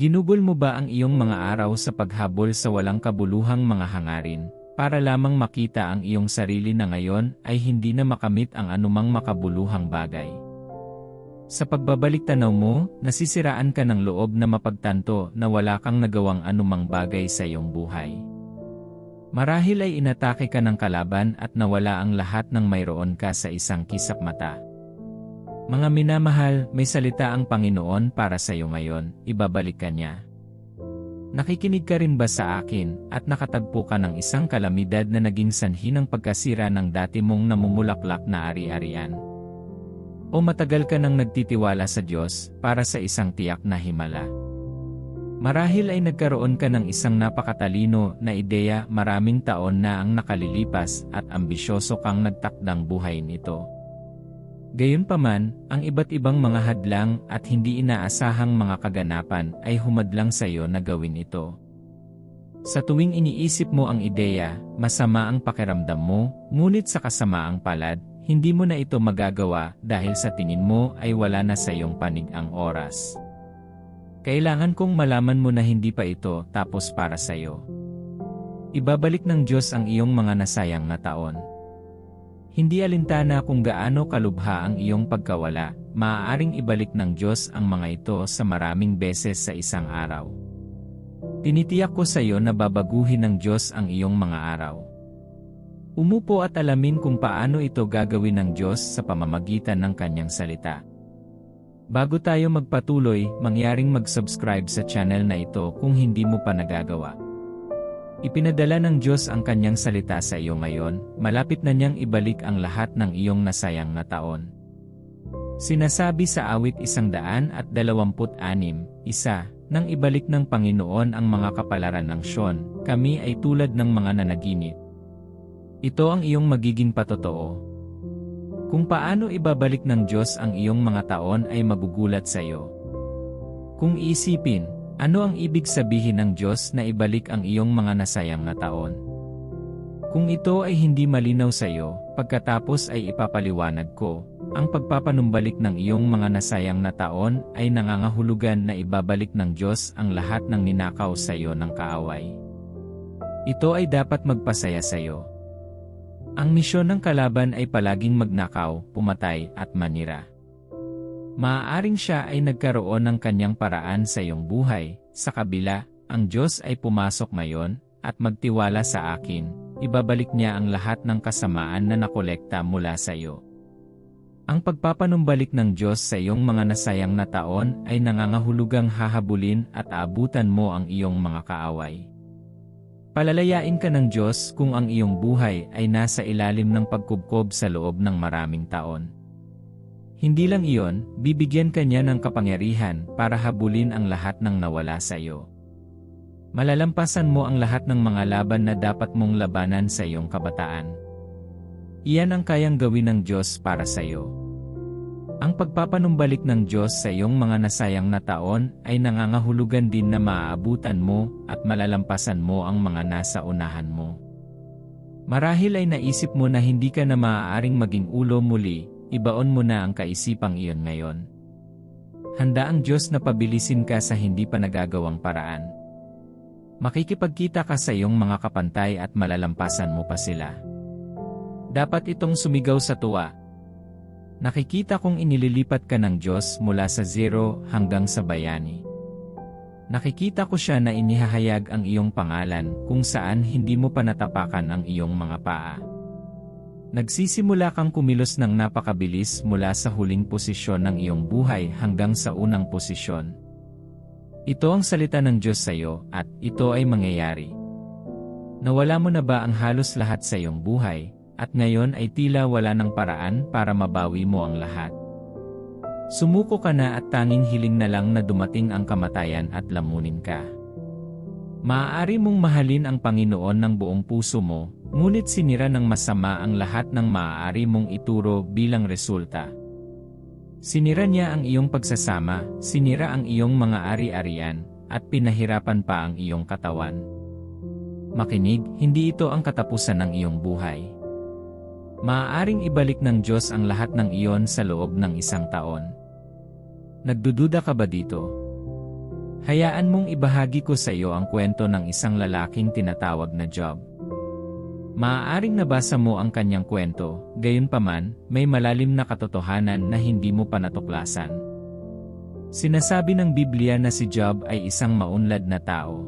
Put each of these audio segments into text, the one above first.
Ginugol mo ba ang iyong mga araw sa paghabol sa walang kabuluhang mga hangarin, para lamang makita ang iyong sarili na ngayon ay hindi na makamit ang anumang makabuluhang bagay? Sa pagbabalik tanaw mo, nasisiraan ka ng loob na mapagtanto na wala kang nagawang anumang bagay sa iyong buhay. Marahil ay inatake ka ng kalaban at nawala ang lahat ng mayroon ka sa isang kisap mata. Mga minamahal, may salita ang Panginoon para sa iyo ngayon, ibabalik ka niya. Nakikinig ka rin ba sa akin, at nakatagpo ka ng isang kalamidad na naging sanhi ng pagkasira ng dati mong namumulaklak na ari-arian? O matagal ka nang nagtitiwala sa Diyos, para sa isang tiyak na himala? Marahil ay nagkaroon ka ng isang napakatalino na ideya maraming taon na ang nakalilipas at ambisyoso kang nagtakdang buhay nito. Gayunpaman, ang iba't ibang mga hadlang at hindi inaasahang mga kaganapan ay humadlang sa iyo na gawin ito. Sa tuwing iniisip mo ang ideya, masama ang pakiramdam mo, ngunit sa kasamaang palad, hindi mo na ito magagawa dahil sa tingin mo ay wala na sa iyong panig ang oras. Kailangan kong malaman mo na hindi pa ito tapos para sa iyo. Ibabalik ng Diyos ang iyong mga nasayang na taon. Hindi alintana kung gaano kalubha ang iyong pagkawala, maaaring ibalik ng Diyos ang mga ito sa maraming beses sa isang araw. Tinitiyak ko sa iyo na babaguhin ng Diyos ang iyong mga araw. Umupo at alamin kung paano ito gagawin ng Diyos sa pamamagitan ng kanyang salita. Bago tayo magpatuloy, mangyaring mag-subscribe sa channel na ito kung hindi mo pa nagagawa. Ipinadala ng Diyos ang kanyang salita sa iyo ngayon, malapit na niyang ibalik ang lahat ng iyong nasayang na taon. Sinasabi sa awit isang daan at dalawamput anim, isa, nang ibalik ng Panginoon ang mga kapalaran ng Sion, kami ay tulad ng mga nanaginip. Ito ang iyong magiging patotoo. Kung paano ibabalik ng Diyos ang iyong mga taon ay magugulat sa iyo. Kung isipin, ano ang ibig sabihin ng Diyos na ibalik ang iyong mga nasayang na taon? Kung ito ay hindi malinaw sa iyo, pagkatapos ay ipapaliwanag ko, ang pagpapanumbalik ng iyong mga nasayang na taon ay nangangahulugan na ibabalik ng Diyos ang lahat ng ninakaw sa iyo ng kaaway. Ito ay dapat magpasaya sa iyo. Ang misyon ng kalaban ay palaging magnakaw, pumatay at manira. Maaaring siya ay nagkaroon ng kanyang paraan sa iyong buhay, sa kabila, ang Diyos ay pumasok ngayon, at magtiwala sa akin, ibabalik niya ang lahat ng kasamaan na nakolekta mula sa iyo. Ang pagpapanumbalik ng Diyos sa iyong mga nasayang na taon ay nangangahulugang hahabulin at aabutan mo ang iyong mga kaaway. Palalayain ka ng Diyos kung ang iyong buhay ay nasa ilalim ng pagkubkob sa loob ng maraming taon. Hindi lang iyon, bibigyan ka niya ng kapangyarihan para habulin ang lahat ng nawala sa iyo. Malalampasan mo ang lahat ng mga laban na dapat mong labanan sa iyong kabataan. Iyan ang kayang gawin ng Diyos para sa iyo. Ang pagpapanumbalik ng Diyos sa iyong mga nasayang na taon ay nangangahulugan din na maaabutan mo at malalampasan mo ang mga nasa unahan mo. Marahil ay naisip mo na hindi ka na maaaring maging ulo muli, ibaon mo na ang kaisipang iyon ngayon. Handa ang Diyos na pabilisin ka sa hindi pa nagagawang paraan. Makikipagkita ka sa iyong mga kapantay at malalampasan mo pa sila. Dapat itong sumigaw sa tuwa. Nakikita kong inililipat ka ng Diyos mula sa zero hanggang sa bayani. Nakikita ko siya na inihahayag ang iyong pangalan kung saan hindi mo pa natapakan ang iyong mga paa. Nagsisimula kang kumilos ng napakabilis mula sa huling posisyon ng iyong buhay hanggang sa unang posisyon. Ito ang salita ng Diyos sa iyo at ito ay mangyayari. Nawala mo na ba ang halos lahat sa iyong buhay at ngayon ay tila wala ng paraan para mabawi mo ang lahat? Sumuko ka na at tanging hiling na lang na dumating ang kamatayan at lamunin ka. Maaari mong mahalin ang Panginoon ng buong puso mo Ngunit sinira ng masama ang lahat ng maaari mong ituro bilang resulta. Sinira niya ang iyong pagsasama, sinira ang iyong mga ari-arian, at pinahirapan pa ang iyong katawan. Makinig, hindi ito ang katapusan ng iyong buhay. Maaaring ibalik ng Diyos ang lahat ng iyon sa loob ng isang taon. Nagdududa ka ba dito? Hayaan mong ibahagi ko sa iyo ang kwento ng isang lalaking tinatawag na Job. Maaaring nabasa mo ang kanyang kwento, gayunpaman, may malalim na katotohanan na hindi mo pa natuklasan. Sinasabi ng Biblia na si Job ay isang maunlad na tao.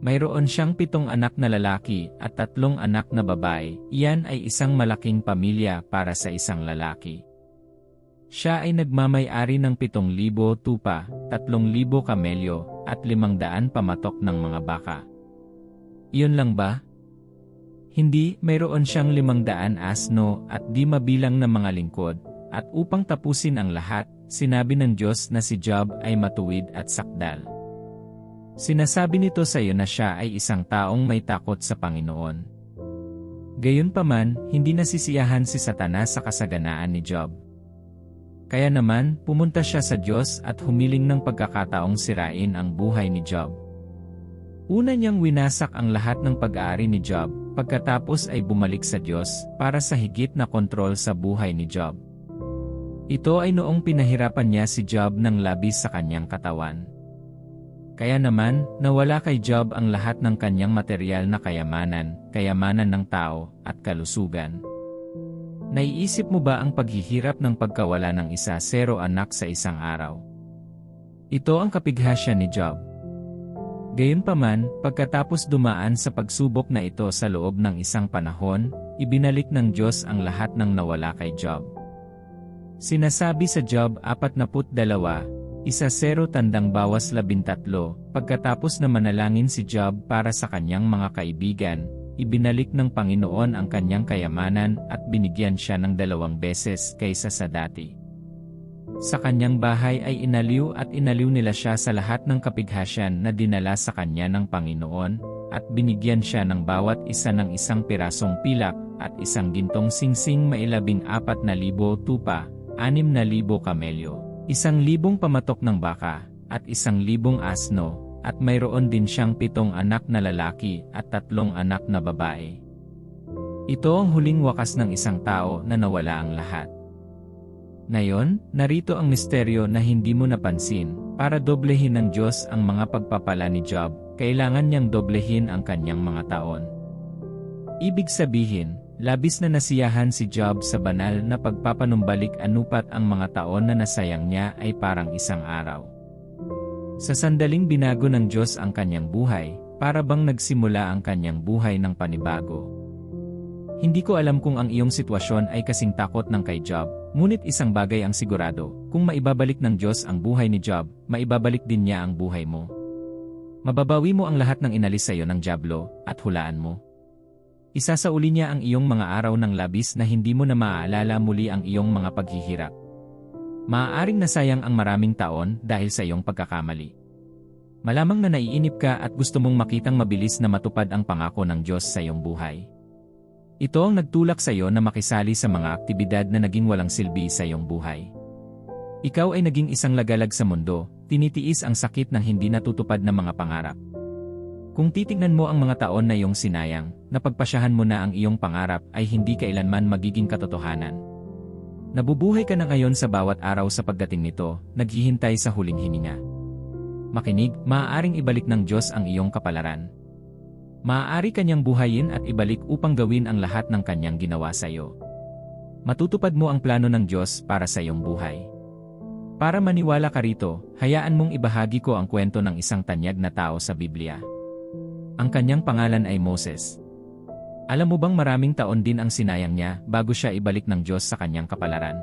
Mayroon siyang pitong anak na lalaki at tatlong anak na babae, iyan ay isang malaking pamilya para sa isang lalaki. Siya ay nagmamay-ari ng 7,000 tupa, 3,000 kamelyo, at 500 pamatok ng mga baka. Iyon lang ba? Hindi, mayroon siyang 500 asno at di mabilang na mga lingkod, at upang tapusin ang lahat, sinabi ng Diyos na si Job ay matuwid at sakdal. Sinasabi nito sa iyo na siya ay isang taong may takot sa Panginoon. Gayunpaman, hindi nasisiyahan si Satanas sa kasaganaan ni Job. Kaya naman, pumunta siya sa Diyos at humiling ng pagkakataong sirain ang buhay ni Job. Una niyang winasak ang lahat ng pag-aari ni Job, pagkatapos ay bumalik sa Diyos para sa higit na kontrol sa buhay ni Job. Ito ay noong pinahirapan niya si Job ng labis sa kanyang katawan. Kaya naman, nawala kay Job ang lahat ng kanyang material na kayamanan, kayamanan ng tao, at kalusugan. Naiisip mo ba ang paghihirap ng pagkawala ng isa zero anak sa isang araw? Ito ang kapighasya ni Job. Gayunpaman, pagkatapos dumaan sa pagsubok na ito sa loob ng isang panahon, ibinalik ng Diyos ang lahat ng nawala kay Job. Sinasabi sa Job 42, isa zero tandang bawas labintatlo, pagkatapos na manalangin si Job para sa kanyang mga kaibigan, ibinalik ng Panginoon ang kanyang kayamanan at binigyan siya ng dalawang beses kaysa sa dati. Sa kanyang bahay ay inaliw at inaliw nila siya sa lahat ng kapighasyan na dinala sa kanya ng Panginoon, at binigyan siya ng bawat isa ng isang pirasong pilak at isang gintong singsing mailabing apat na libo tupa, anim na libo kamelyo, isang libong pamatok ng baka, at isang libong asno, at mayroon din siyang pitong anak na lalaki at tatlong anak na babae. Ito ang huling wakas ng isang tao na nawala ang lahat. Ngayon, narito ang misteryo na hindi mo napansin, para doblehin ng Diyos ang mga pagpapala ni Job, kailangan niyang doblehin ang kanyang mga taon. Ibig sabihin, labis na nasiyahan si Job sa banal na pagpapanumbalik anupat ang mga taon na nasayang niya ay parang isang araw. Sa sandaling binago ng Diyos ang kanyang buhay, para bang nagsimula ang kanyang buhay ng panibago. Hindi ko alam kung ang iyong sitwasyon ay kasing takot ng kay Job, ngunit isang bagay ang sigurado, kung maibabalik ng Diyos ang buhay ni Job, maibabalik din niya ang buhay mo. Mababawi mo ang lahat ng inalis sa iyo ng Diablo, at hulaan mo. Isa sa uli niya ang iyong mga araw ng labis na hindi mo na maaalala muli ang iyong mga paghihirap. Maaaring nasayang ang maraming taon dahil sa iyong pagkakamali. Malamang na naiinip ka at gusto mong makitang mabilis na matupad ang pangako ng Diyos sa iyong buhay. Ito ang nagtulak sa iyo na makisali sa mga aktibidad na naging walang silbi sa iyong buhay. Ikaw ay naging isang lagalag sa mundo, tinitiis ang sakit ng hindi natutupad na mga pangarap. Kung titignan mo ang mga taon na iyong sinayang, napagpasyahan mo na ang iyong pangarap ay hindi kailanman magiging katotohanan. Nabubuhay ka na ngayon sa bawat araw sa pagdating nito, naghihintay sa huling hininga. Makinig, maaaring ibalik ng Diyos ang iyong kapalaran. Maaari kanyang buhayin at ibalik upang gawin ang lahat ng kanyang ginawa sa iyo. Matutupad mo ang plano ng Diyos para sa iyong buhay. Para maniwala ka rito, hayaan mong ibahagi ko ang kwento ng isang tanyag na tao sa Biblia. Ang kanyang pangalan ay Moses. Alam mo bang maraming taon din ang sinayang niya bago siya ibalik ng Diyos sa kanyang kapalaran?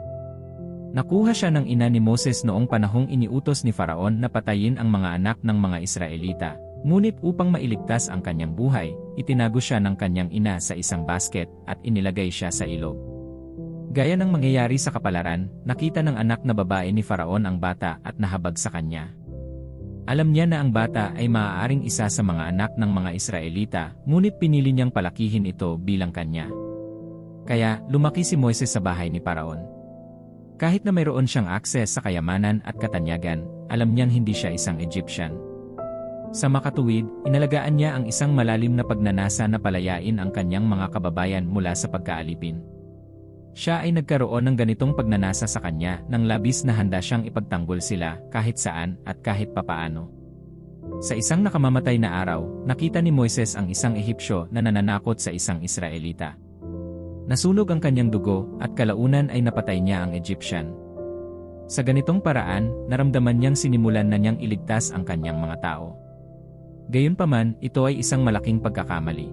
Nakuha siya ng ina ni Moses noong panahong iniutos ni Faraon na patayin ang mga anak ng mga Israelita. Ngunit upang mailigtas ang kanyang buhay, itinago siya ng kanyang ina sa isang basket at inilagay siya sa ilog. Gaya ng mangyayari sa kapalaran, nakita ng anak na babae ni Faraon ang bata at nahabag sa kanya. Alam niya na ang bata ay maaaring isa sa mga anak ng mga Israelita, ngunit pinili niyang palakihin ito bilang kanya. Kaya, lumaki si Moises sa bahay ni Paraon. Kahit na mayroon siyang akses sa kayamanan at katanyagan, alam niyang hindi siya isang Egyptian. Sa makatuwid, inalagaan niya ang isang malalim na pagnanasa na palayain ang kanyang mga kababayan mula sa pagkaalipin. Siya ay nagkaroon ng ganitong pagnanasa sa kanya nang labis na handa siyang ipagtanggol sila kahit saan at kahit papaano. Sa isang nakamamatay na araw, nakita ni Moises ang isang Ehipsyo na nananakot sa isang Israelita. Nasunog ang kanyang dugo at kalaunan ay napatay niya ang Egyptian. Sa ganitong paraan, naramdaman niyang sinimulan na niyang iligtas ang kanyang mga tao. Gayunpaman, ito ay isang malaking pagkakamali.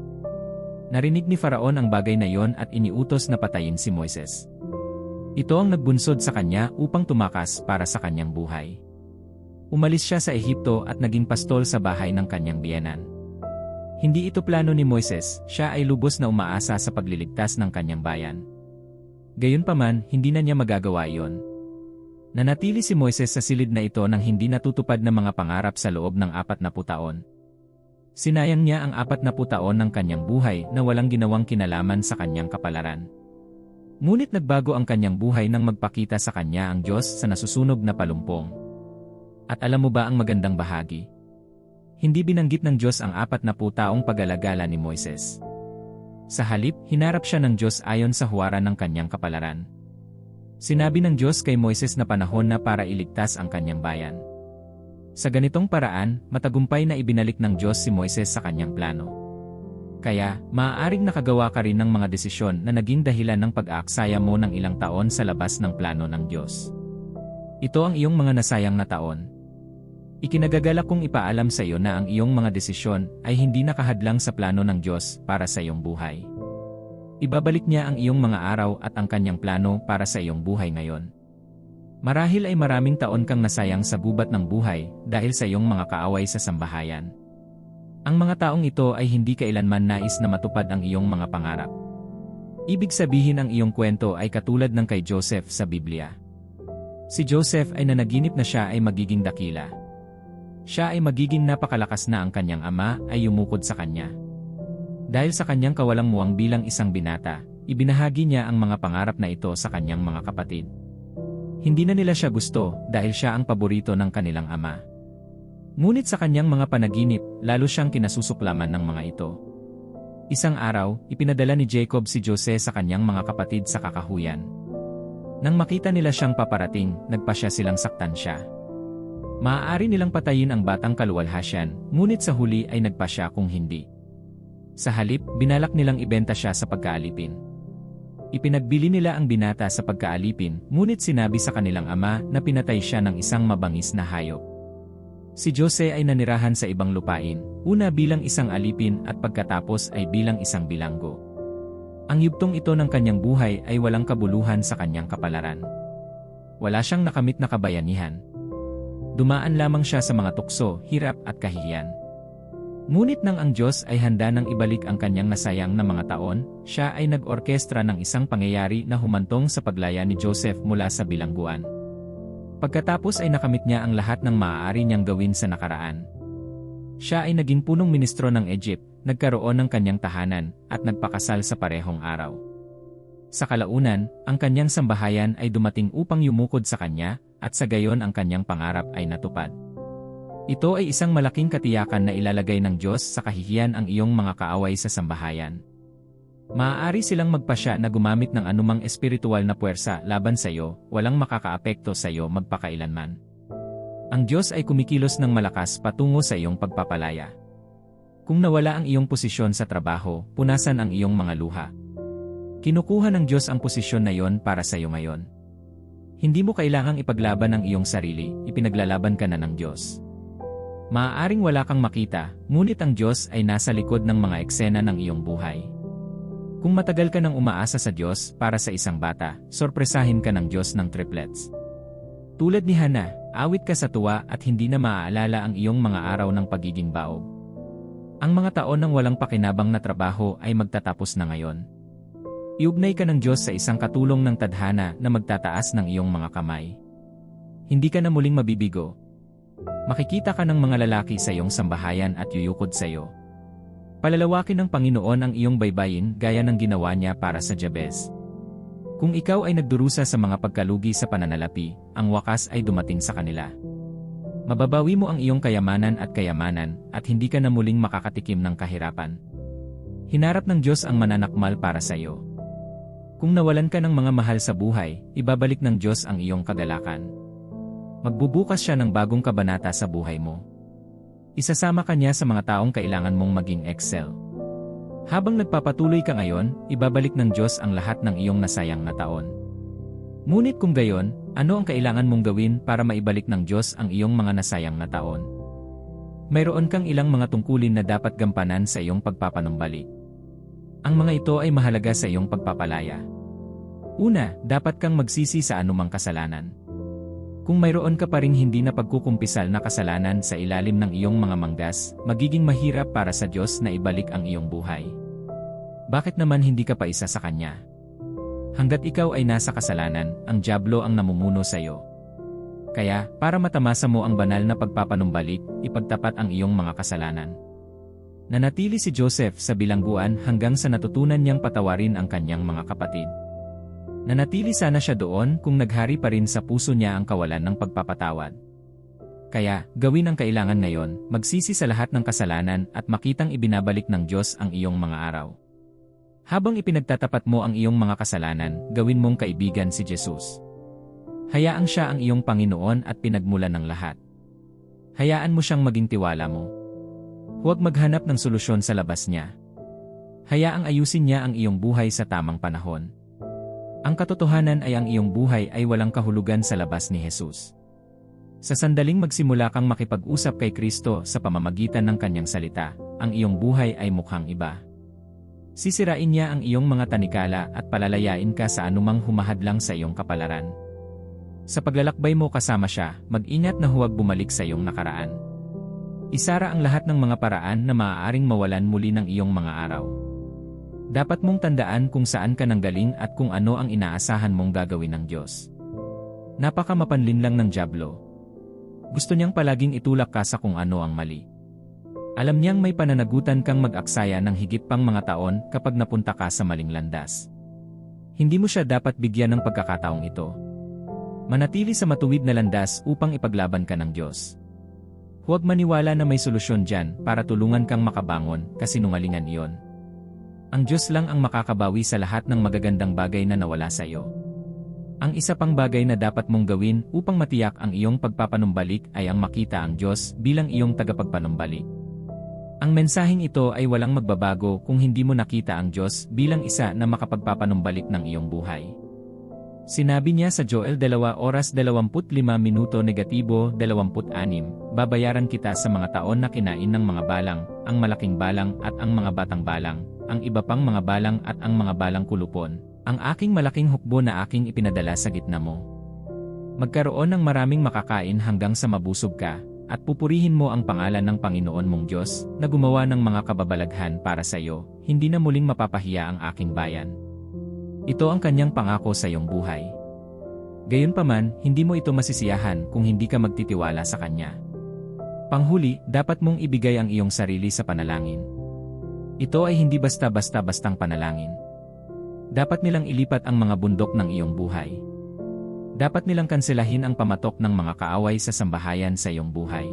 Narinig ni Faraon ang bagay na iyon at iniutos na patayin si Moises. Ito ang nagbunsod sa kanya upang tumakas para sa kanyang buhay. Umalis siya sa Ehipto at naging pastol sa bahay ng kanyang biyenan. Hindi ito plano ni Moises, siya ay lubos na umaasa sa pagliligtas ng kanyang bayan. Gayunpaman, hindi na niya magagawa iyon. Nanatili si Moises sa silid na ito nang hindi natutupad ng mga pangarap sa loob ng apat na putaon. Sinayang niya ang apat na putaon ng kanyang buhay na walang ginawang kinalaman sa kanyang kapalaran. Ngunit nagbago ang kanyang buhay nang magpakita sa kanya ang Diyos sa nasusunog na palumpong. At alam mo ba ang magandang bahagi? Hindi binanggit ng Diyos ang apat na putaong pag-alagala ni Moises. Sa halip, hinarap siya ng Diyos ayon sa huwaran ng kanyang kapalaran. Sinabi ng Diyos kay Moises na panahon na para iligtas ang kanyang bayan. Sa ganitong paraan, matagumpay na ibinalik ng Diyos si Moises sa kanyang plano. Kaya, maaaring nakagawa ka rin ng mga desisyon na naging dahilan ng pag-aaksaya mo ng ilang taon sa labas ng plano ng Diyos. Ito ang iyong mga nasayang na taon. Ikinagagalak kong ipaalam sa iyo na ang iyong mga desisyon ay hindi nakahadlang sa plano ng Diyos para sa iyong buhay. Ibabalik niya ang iyong mga araw at ang kanyang plano para sa iyong buhay ngayon. Marahil ay maraming taon kang nasayang sa gubat ng buhay dahil sa iyong mga kaaway sa sambahayan. Ang mga taong ito ay hindi kailanman nais na matupad ang iyong mga pangarap. Ibig sabihin ang iyong kwento ay katulad ng kay Joseph sa Biblia. Si Joseph ay nanaginip na siya ay magiging dakila. Siya ay magiging napakalakas na ang kanyang ama ay yumukod sa kanya. Dahil sa kanyang kawalang muwang bilang isang binata, ibinahagi niya ang mga pangarap na ito sa kanyang mga kapatid. Hindi na nila siya gusto dahil siya ang paborito ng kanilang ama. Ngunit sa kanyang mga panaginip, lalo siyang kinasusuklaman ng mga ito. Isang araw, ipinadala ni Jacob si Jose sa kanyang mga kapatid sa kakahuyan. Nang makita nila siyang paparating, nagpasya silang saktan siya. Maaari nilang patayin ang batang kaluwalhasyan, ngunit sa huli ay nagpasya kung hindi. Sa halip, binalak nilang ibenta siya sa pagkaalipin. Ipinagbili nila ang binata sa pagkaalipin, ngunit sinabi sa kanilang ama na pinatay siya ng isang mabangis na hayop. Si Jose ay nanirahan sa ibang lupain, una bilang isang alipin at pagkatapos ay bilang isang bilanggo. Ang yugtong ito ng kanyang buhay ay walang kabuluhan sa kanyang kapalaran. Wala siyang nakamit na kabayanihan. Dumaan lamang siya sa mga tukso, hirap at kahihiyan. Ngunit nang ang Diyos ay handa nang ibalik ang kanyang nasayang na mga taon, siya ay nag-orkestra ng isang pangyayari na humantong sa paglaya ni Joseph mula sa bilangguan. Pagkatapos ay nakamit niya ang lahat ng maaari niyang gawin sa nakaraan. Siya ay naging punong ministro ng Egypt, nagkaroon ng kanyang tahanan, at nagpakasal sa parehong araw. Sa kalaunan, ang kanyang sambahayan ay dumating upang yumukod sa kanya, at sa gayon ang kanyang pangarap ay natupad. Ito ay isang malaking katiyakan na ilalagay ng Diyos sa kahihiyan ang iyong mga kaaway sa sambahayan. Maaari silang magpasya na gumamit ng anumang espiritual na puwersa laban sa iyo, walang makakaapekto sa iyo magpakailanman. Ang Diyos ay kumikilos ng malakas patungo sa iyong pagpapalaya. Kung nawala ang iyong posisyon sa trabaho, punasan ang iyong mga luha. Kinukuha ng Diyos ang posisyon na iyon para sa iyo ngayon. Hindi mo kailangang ipaglaban ang iyong sarili, ipinaglalaban ka na ng Diyos. Maaaring wala kang makita, ngunit ang Diyos ay nasa likod ng mga eksena ng iyong buhay. Kung matagal ka nang umaasa sa Diyos para sa isang bata, sorpresahin ka ng Diyos ng triplets. Tulad ni Hana, awit ka sa tuwa at hindi na maaalala ang iyong mga araw ng pagiging baog. Ang mga taon ng walang pakinabang na trabaho ay magtatapos na ngayon. Iugnay ka ng Diyos sa isang katulong ng tadhana na magtataas ng iyong mga kamay. Hindi ka na muling mabibigo, Makikita ka ng mga lalaki sa iyong sambahayan at yuyukod sa iyo. Palalawakin ng Panginoon ang iyong baybayin gaya ng ginawa niya para sa Jabez. Kung ikaw ay nagdurusa sa mga pagkalugi sa pananalapi, ang wakas ay dumating sa kanila. Mababawi mo ang iyong kayamanan at kayamanan at hindi ka na muling makakatikim ng kahirapan. Hinarap ng Diyos ang mananakmal para sa iyo. Kung nawalan ka ng mga mahal sa buhay, ibabalik ng Diyos ang iyong kagalakan. Magbubukas siya ng bagong kabanata sa buhay mo. Isasama ka niya sa mga taong kailangan mong maging excel. Habang nagpapatuloy ka ngayon, ibabalik ng Diyos ang lahat ng iyong nasayang na taon. Ngunit kung gayon, ano ang kailangan mong gawin para maibalik ng Diyos ang iyong mga nasayang na taon? Mayroon kang ilang mga tungkulin na dapat gampanan sa iyong pagpapanumbalik. Ang mga ito ay mahalaga sa iyong pagpapalaya. Una, dapat kang magsisi sa anumang kasalanan. Kung mayroon ka pa ring hindi na pagkukumpisal na kasalanan sa ilalim ng iyong mga manggas, magiging mahirap para sa Diyos na ibalik ang iyong buhay. Bakit naman hindi ka pa isa sa Kanya? Hanggat ikaw ay nasa kasalanan, ang Diablo ang namumuno sa iyo. Kaya, para matamasa mo ang banal na pagpapanumbalik, ipagtapat ang iyong mga kasalanan. Nanatili si Joseph sa bilangguan hanggang sa natutunan niyang patawarin ang kanyang mga kapatid. Nanatili sana siya doon kung naghari pa rin sa puso niya ang kawalan ng pagpapatawad. Kaya, gawin ang kailangan ngayon, magsisi sa lahat ng kasalanan at makitang ibinabalik ng Diyos ang iyong mga araw. Habang ipinagtatapat mo ang iyong mga kasalanan, gawin mong kaibigan si Jesus. Hayaan siya ang iyong Panginoon at pinagmulan ng lahat. Hayaan mo siyang maging tiwala mo. Huwag maghanap ng solusyon sa labas niya. Hayaang ayusin niya ang iyong buhay sa tamang panahon. Ang katotohanan ay ang iyong buhay ay walang kahulugan sa labas ni Jesus. Sa sandaling magsimula kang makipag-usap kay Kristo sa pamamagitan ng kanyang salita, ang iyong buhay ay mukhang iba. Sisirain niya ang iyong mga tanikala at palalayain ka sa anumang humahadlang sa iyong kapalaran. Sa paglalakbay mo kasama siya, mag-ingat na huwag bumalik sa iyong nakaraan. Isara ang lahat ng mga paraan na maaaring mawalan muli ng iyong mga araw. Dapat mong tandaan kung saan ka nanggaling at kung ano ang inaasahan mong gagawin ng Diyos. Napaka mapanlin lang ng Diablo. Gusto niyang palaging itulak ka sa kung ano ang mali. Alam niyang may pananagutan kang mag-aksaya ng higit pang mga taon kapag napunta ka sa maling landas. Hindi mo siya dapat bigyan ng pagkakataong ito. Manatili sa matuwid na landas upang ipaglaban ka ng Diyos. Huwag maniwala na may solusyon dyan para tulungan kang makabangon kasi nungalingan iyon. Ang Diyos lang ang makakabawi sa lahat ng magagandang bagay na nawala sa iyo. Ang isa pang bagay na dapat mong gawin upang matiyak ang iyong pagpapanumbalik ay ang makita ang Diyos bilang iyong tagapagpanumbalik. Ang mensaheng ito ay walang magbabago kung hindi mo nakita ang Diyos bilang isa na makapagpapanumbalik ng iyong buhay. Sinabi niya sa Joel 2 oras 25 minuto negatibo 26, babayaran kita sa mga taon na kinain ng mga balang, ang malaking balang at ang mga batang balang, ang iba pang mga balang at ang mga balang kulupon, ang aking malaking hukbo na aking ipinadala sa gitna mo. Magkaroon ng maraming makakain hanggang sa mabusog ka, at pupurihin mo ang pangalan ng Panginoon mong Diyos, na gumawa ng mga kababalaghan para sa iyo, hindi na muling mapapahiya ang aking bayan. Ito ang kanyang pangako sa iyong buhay. Gayunpaman, hindi mo ito masisiyahan kung hindi ka magtitiwala sa kanya. Panghuli, dapat mong ibigay ang iyong sarili sa panalangin. Ito ay hindi basta-basta-bastang panalangin. Dapat nilang ilipat ang mga bundok ng iyong buhay. Dapat nilang kanselahin ang pamatok ng mga kaaway sa sambahayan sa iyong buhay.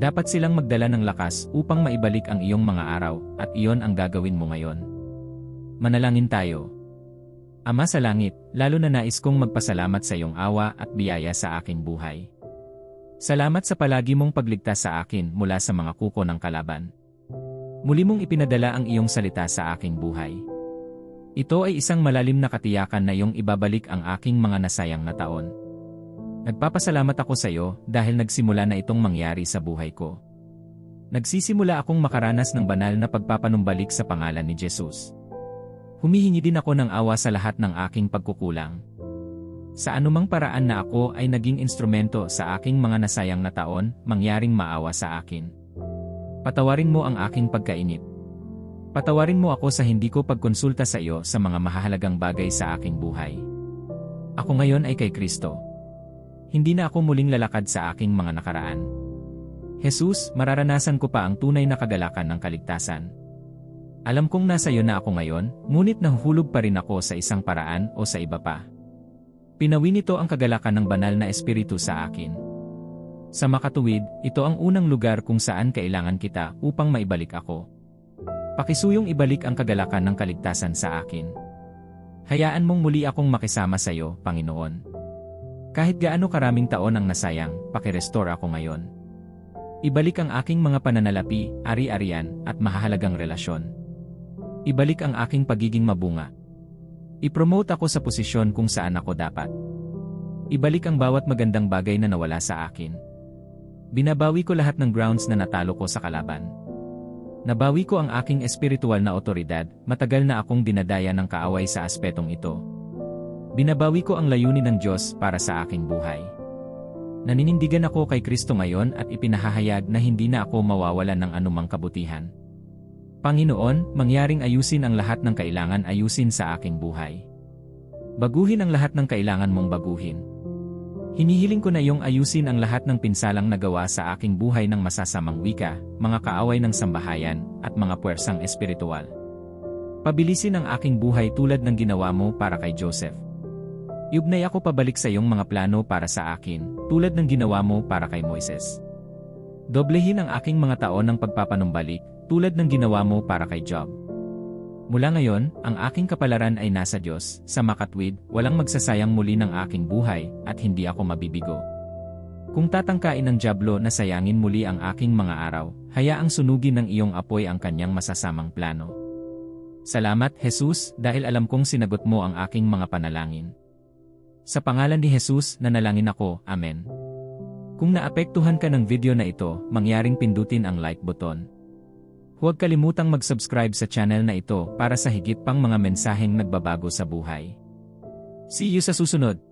Dapat silang magdala ng lakas upang maibalik ang iyong mga araw, at iyon ang gagawin mo ngayon. Manalangin tayo. Ama sa langit, lalo na nais kong magpasalamat sa iyong awa at biyaya sa aking buhay. Salamat sa palagi mong pagligtas sa akin mula sa mga kuko ng kalaban. Muli mong ipinadala ang iyong salita sa aking buhay. Ito ay isang malalim na katiyakan na iyong ibabalik ang aking mga nasayang na taon. Nagpapasalamat ako sa iyo dahil nagsimula na itong mangyari sa buhay ko. Nagsisimula akong makaranas ng banal na pagpapanumbalik sa pangalan ni Jesus. Humihingi din ako ng awa sa lahat ng aking pagkukulang. Sa anumang paraan na ako ay naging instrumento sa aking mga nasayang na taon, mangyaring maawa sa akin. Patawarin mo ang aking pagkainip. Patawarin mo ako sa hindi ko pagkonsulta sa iyo sa mga mahahalagang bagay sa aking buhay. Ako ngayon ay kay Kristo. Hindi na ako muling lalakad sa aking mga nakaraan. Jesus, mararanasan ko pa ang tunay na kagalakan ng kaligtasan. Alam kong nasa iyo na ako ngayon, ngunit nahuhulog pa rin ako sa isang paraan o sa iba pa. Pinawi nito ang kagalakan ng banal na espiritu sa akin. Sa makatuwid, ito ang unang lugar kung saan kailangan kita upang maibalik ako. Pakisuyong ibalik ang kagalakan ng kaligtasan sa akin. Hayaan mong muli akong makisama sa iyo, Panginoon. Kahit gaano karaming taon ang nasayang, pakirestore ako ngayon. Ibalik ang aking mga pananalapi, ari-arian, at mahahalagang relasyon. Ibalik ang aking pagiging mabunga. I-promote ako sa posisyon kung saan ako dapat. Ibalik ang bawat magandang bagay na nawala sa akin. Binabawi ko lahat ng grounds na natalo ko sa kalaban. Nabawi ko ang aking espiritual na otoridad, matagal na akong dinadaya ng kaaway sa aspetong ito. Binabawi ko ang layunin ng Diyos para sa aking buhay. Naninindigan ako kay Kristo ngayon at ipinahahayag na hindi na ako mawawalan ng anumang kabutihan. Panginoon, mangyaring ayusin ang lahat ng kailangan ayusin sa aking buhay. Baguhin ang lahat ng kailangan mong baguhin. Hinihiling ko na iyong ayusin ang lahat ng pinsalang nagawa sa aking buhay ng masasamang wika, mga kaaway ng sambahayan, at mga puwersang espiritual. Pabilisin ang aking buhay tulad ng ginawa mo para kay Joseph. Yugnay ako pabalik sa iyong mga plano para sa akin, tulad ng ginawa mo para kay Moises. Doblehin ang aking mga taon ng pagpapanumbalik, tulad ng ginawa mo para kay Job. Mula ngayon, ang aking kapalaran ay nasa Diyos, sa makatwid, walang magsasayang muli ng aking buhay, at hindi ako mabibigo. Kung tatangkain ng Diablo na sayangin muli ang aking mga araw, hayaang sunugin ng iyong apoy ang kanyang masasamang plano. Salamat, Jesus, dahil alam kong sinagot mo ang aking mga panalangin. Sa pangalan ni Jesus, nanalangin ako, Amen. Kung naapektuhan ka ng video na ito, mangyaring pindutin ang like button. Huwag kalimutang mag-subscribe sa channel na ito para sa higit pang mga mensaheng nagbabago sa buhay. See you sa susunod!